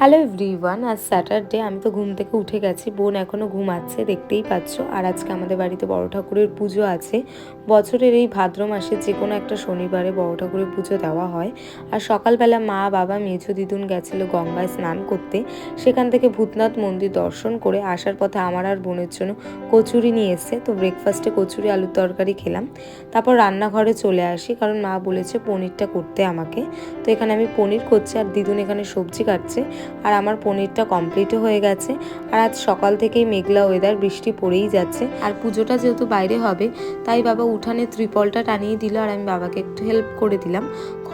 Hello everyone আজ Saturday আমি তো ঘুম থেকে উঠে গেছি, বোন এখনও ঘুমাচ্ছে, দেখতেই পাচ্ছ। আর আজকে আমাদের বাড়িতে বড় ঠাকুরের পুজো আছে। বছরের এই ভাদ্র মাসে যে কোনো একটা শনিবারে বড় ঠাকুরের পুজো দেওয়া হয়। আর সকালবেলা মা, বাবা, মেঝো দিদুন গেছিল গঙ্গায় স্নান করতে। সেখান থেকে ভূতনাথ মন্দির দর্শন করে আসার পথে আমার আর বোনের জন্য কচুরি নিয়ে এসছে। তো ব্রেকফাস্টে কচুরি, আলুর তরকারি খেলাম। তারপর রান্নাঘরে চলে আসি, কারণ মা বলেছে পনিরটা করতে আমাকে। তো এখানে আমি পনির করছি, আর দিদুন এখানে সবজি কাটছে। আর আমার পনিরটা কমপ্লিটও হয়ে গেছে। আর আজ সকাল থেকেই মেঘলা ওয়েদার বৃষ্টি পড়েই যাচ্ছে। আর পুজোটা যেহেতু বাইরে হবে, তাই বাবা উঠানে ত্রিপলটা টানিয়ে দিল আর আমি বাবাকে একটু হেল্প করে দিলাম।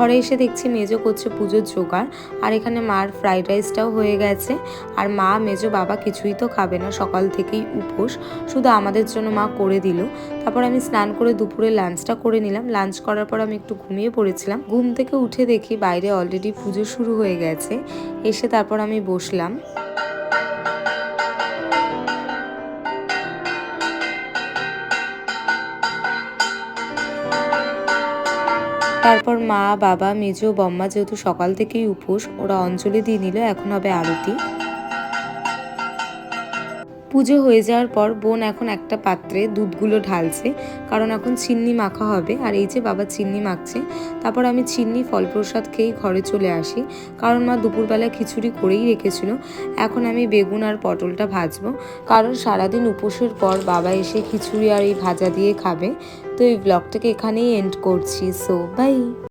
ঘরে এসে দেখছি মেজো করছে পুজোর জোগাড়, আর এখানে মার ফ্রাইড রাইসটাও হয়ে গেছে। আর মা, মেজো বাবা কিছুই তো খাবে না, সকাল থেকেই উপোস। শুধু আমাদের জন্য মা করে দিল। তারপর আমি স্নান করে দুপুরে লাঞ্চটা করে নিলাম। লাঞ্চ করার পর আমি একটু ঘুমিয়ে পড়েছিলাম। ঘুম থেকে উঠে দেখি বাইরে অলরেডি পুজো শুরু হয়ে গেছে। এসে তারপর আমি বসলাম। তারপর মা, বাবা, মেজো, বম্মা যেহেতু সকাল থেকেই উপোস, ওরা অঞ্জলি দিয়ে নিল, এখন হবে আরতি। পুজো হয়ে যাওয়ার পর বোন এখন একটা পাত্রে দুধগুলো ঢালছে, কারণ এখন চিন্নি মাখা হবে। আর এই যে বাবা চিন্নি মাখছে, তারপর আমি চিন্নি ফল প্রসাদ খেয়েই ঘরে চলে আসি, কারণ মা দুপুরবেলা খিচুড়ি করেই রেখেছিল। এখন আমি বেগুন আর পটলটা ভাজবো, কারণ সারাদিন উপোসের পর বাবা এসে খিচুড়ি আর এই ভাজা দিয়ে খাবে। তো এই ব্লগটাকে এখানেই এন্ড করছি। So by